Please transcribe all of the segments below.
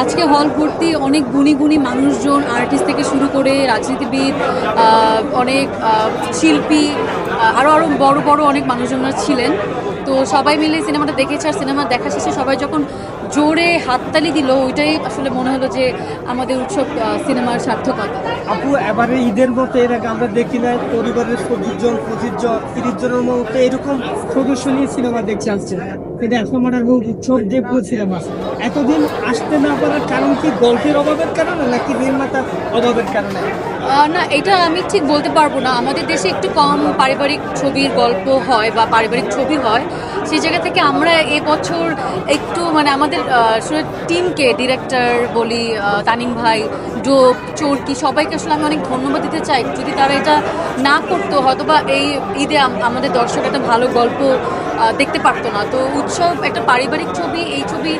আজকে হল ভর্তি অনেক গুণী গুণী মানুষজন আর্টিস্ট থেকে শুরু করে রাজনীতিবিদ অনেক শিল্পী আরও আরও বড় বড় অনেক মানুষজনরা ছিলেন। তো সবাই মিলে সিনেমাটা দেখেছে আর সিনেমা দেখা শেষে সবাই যখন জোরে হাততালি দিল ওইটাই আসলে মনে হলো যে আমাদের উৎসব সিনেমার সার্থকতা। আপু এবারে ঈদের মতো এর আগে আমরা দেখি না পরিবারের চব্বিশ জন পঁচিশ জন তিরিশ জনের মতো এরকম নিয়ে সিনেমা দেখতে আসছে। কিন্তু এখন মানে উৎসব যে পুরো সিনেমা। এতদিন আসতে না পারার কারণ কি গল্পের অভাবের কারণে নাকি নির্মাতার অভাবের কারণে? না এটা আমি ঠিক বলতে পারব না। আমাদের দেশে একটু কম পারিবারিক ছবির গল্প হয় বা পারিবারিক ছবি হয়। সেই জায়গা থেকে আমরা এবছর একটু মানে আমাদের আসলে টিমকে ডিরেক্টর বলি তানিম ভাই, ডোপ, চোরকি, সবাইকে আসলে আমি অনেক ধন্যবাদ দিতে চাই। যদি তারা এটা না করতো হয়তো বা এই ঈদে আমাদের দর্শক একটা ভালো গল্প দেখতে পারতো না। তো উৎসব, একটা পারিবারিক ছবি, এই ছবি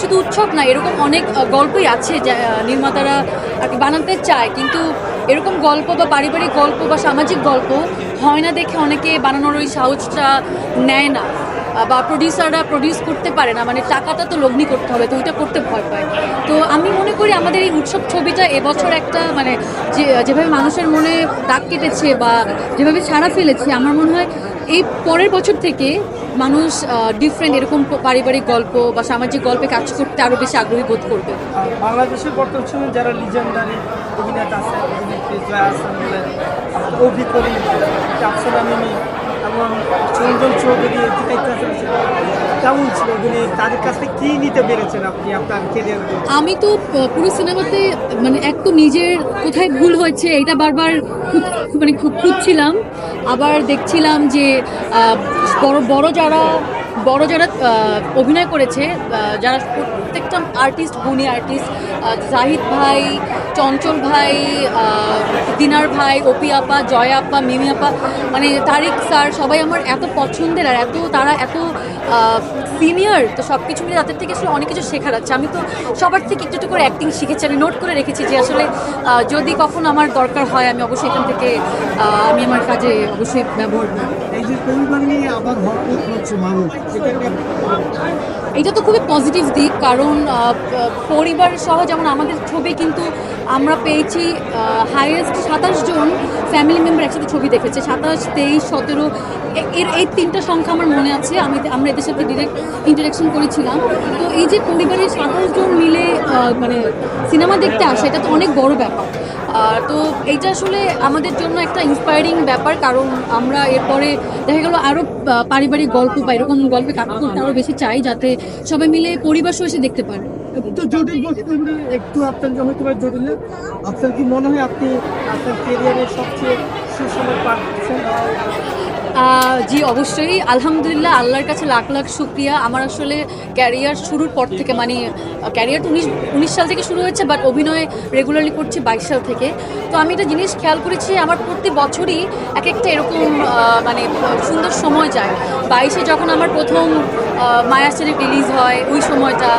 শুধু উৎসব না, এরকম অনেক গল্পই আছে যা নির্মাতারা আর কি বানাতে চায়। কিন্তু এরকম গল্প বা পারিবারিক গল্প বা সামাজিক গল্প হয় না দেখে অনেকে বানানোর ওই সাহসটা নেয় না। বা প্রডিউসাররা প্রডিউস করতে পারে না মানে টাকাটা তো লগ্নি করতে হবে, তো ওইটা করতে ভয় পায়। তো আমি মনে করি আমাদের এই উৎসব ছবিটা এবছর একটা মানে যে, যেভাবে মানুষের মনে দাগ কেটেছে বা যেভাবে সাড়া ফেলেছে, আমার মনে হয় এই পরের বছর থেকে মানুষ ডিফারেন্ট এরকম পারিবারিক গল্প বা সামাজিক গল্পে কাজ করতে আরও বেশি আগ্রহী বোধ করবে। বাংলাদেশের বর্তমান যারা লিজেন্ডারি অভিনেতা আছে, অভিনেত্রী জয়া বলেন এবং চন্দন চৌধুরী কেমন ছিল তাদের কাছে নিতে পেরেছেন আপনি? আমি তো পুরো সিনেমাতে মানে এক তো নিজের কোথায় ভুল হয়েছে এটা বারবার মানে খুব খুঁজছিলাম। আবার দেখছিলাম যে বড় বড় যারা বড় যারা অভিনয় করেছে যারা প্রত্যেকটা আর্টিস্ট গুণী আর্টিস্ট জাহিদ ভাই, চঞ্চল ভাই দিনার ভাই, অপি আপা, জয় আপা, মিমি আপা মানে তারিক স্যার, সবাই আমার এত পছন্দের আর এত তারা এত সিনিয়র তো সব কিছু মিলে তাদের থেকে আসলে অনেক কিছু শেখার আছে। আমি তো সবার থেকে একটু একটু করে অ্যাক্টিং শিখেছি। আমি নোট করে রেখেছি যে আসলে যদি কখন আমার দরকার হয় আমি অবশ্যই এখান থেকে আমি আমার কাজে অবশ্যই ব্যবহার করব। এই যে পরিবার নিয়ে আবার ভরপুর হচ্ছে মানুষ এটা তো খুবই পজিটিভ দিক কারণ পরিবার সহ যেমন আমাদের ছবি কিন্তু আমরা পেয়েছি হাইয়েস্ট সাতাশ জন ফ্যামিলি মেম্বার একসাথে ছবি দেখেছে। সাতাশ তেইশ সতেরো এর এই তিনটা সংখ্যা আমার মনে আছে। আমি আমরা এদের সাথে ডিরেক্ট ইন্টারাকশন করেছিলাম। তো এই যে পরিবারের সাতাশ জন মিলে মানে সিনেমা দেখতে আসে এটা তো অনেক বড় ব্যাপার। তো এইটা আসলে আমাদের জন্য একটা ইন্সপায়ারিং ব্যাপার কারণ আমরা এরপরে দেখা গেল আরও পারিবারিক গল্প বা এরকম গল্পে কাজ করতে আরও বেশি চাই যাতে সবাই মিলে পরিবার সহ এসে দেখতে পারে। একটু জটিল একটু আপনার হয়তো বা জটিল আপনার কি মনে হয় আপনি আপনার কেরিয়ারের সবচেয়ে সুসময় পার আহ, জি, অবশ্যই। আলহামদুলিল্লাহ, আল্লাহর কাছে লাখ লাখ শুক্রিয়া। আমার আসলে ক্যারিয়ার শুরুর পর থেকে মানে ক্যারিয়ার তো উনিশ উনিশ সাল থেকে শুরু হয়েছে বাট অভিনয় রেগুলারলি করছি বাইশ সাল থেকে। তো আমি একটা জিনিস খেয়াল করেছি, আমার প্রতি বছরই এক একটা এরকম মানে সুন্দর সময় যায়। বাইশে যখন আমার প্রথম মায়া রিলিজ হয়, ওই সময়টা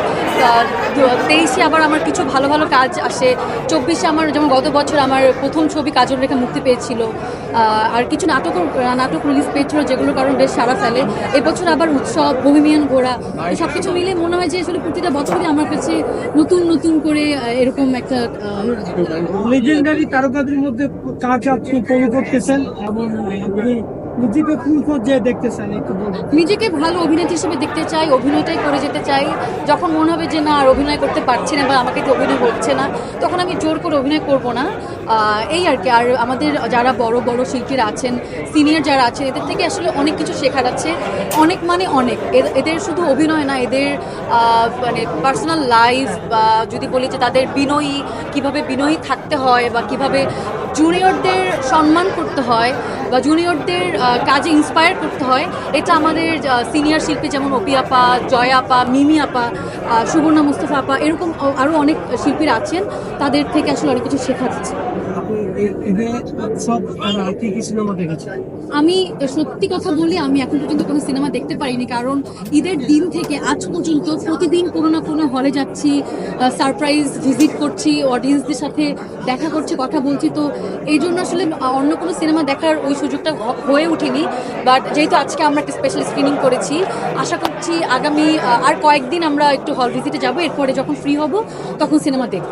তেইশে আবার আমার কিছু ভালো ভালো কাজ আসে। চব্বিশে আমার যেমন গত বছর আমার প্রথম ছবি কাজল রেখা মুক্তি পেয়েছিল আর কিছু নাটকও নাটক রিলিজ পেয়েছিল যেগুলোর কারণ বেশ সারা ফেলে। এবছর আবার উৎসব, বহিমিয়ান তো সব কিছু মিলে মনে হয় যে আসলে প্রতিটা বছরই আমার কাছে নতুন নতুন করে এরকম একটা লেজেন্ডারি তারকাদের মধ্যে কাজ আপনি করতেছেন এবং নিজেকে কোন পর্যায়ে দেখতেছেন একটু বলুন। নিজেকে ভালো অভিনেত্রী হিসেবে দেখতে চাই, অভিনয়টাই করে যেতে চাই। যখন মনে হবে যে না, আর অভিনয় করতে পারছি না বা আমাকে তো অভিনয় হচ্ছে না, তখন আমি জোর করে অভিনয় করব না। এই আর কি। আর আমাদের যারা বড় বড় শিল্পীরা আছেন সিনিয়র যারা আছেন, এদের থেকে আসলে অনেক কিছু শেখার আছে। অনেক মানে অনেক। এদের শুধু অভিনয় না, এদের মানে পার্সোনাল লাইফ বা যদি বলি যে তাদের বিনয়ী, কীভাবে বিনয়ী থাকতে হয় বা কীভাবে জুনিয়রদের সম্মান করতে হয় বা জুনিয়রদের কাজে ইন্সপায়ার করতে হয়, এটা আমাদের সিনিয়র শিল্পী যেমন অপি আপা, জয় আপা, মিমি আপা সুবর্ণা মুস্তফা আপা, এরকম আরও অনেক শিল্পীরা আছেন, তাদের থেকে আসলে অনেক কিছু শেখা যাচ্ছে। আমি সত্যি কথা বলি, আমি এখন পর্যন্ত কোনো সিনেমা দেখতে পারিনি, কারণ ঈদের দিন থেকে আজ পর্যন্ত প্রতিদিন কোনো না কোনো হলে যাচ্ছি সারপ্রাইজ ভিজিট করছি অডিয়েন্সদের সাথে দেখা করছি, কথা বলছি। তো এই জন্য আসলে অন্য কোনো সিনেমা দেখার ওই সুযোগটা হয়ে ওঠেনি। বাট যেহেতু আজকে আমরা একটা স্পেশাল স্ক্রিনিং করেছি, আশা করছি আগামী আর কয়েকদিন আমরা একটু হল ভিজিটে যাব। এরপরে যখন ফ্রি হব, তখন সিনেমা দেখব।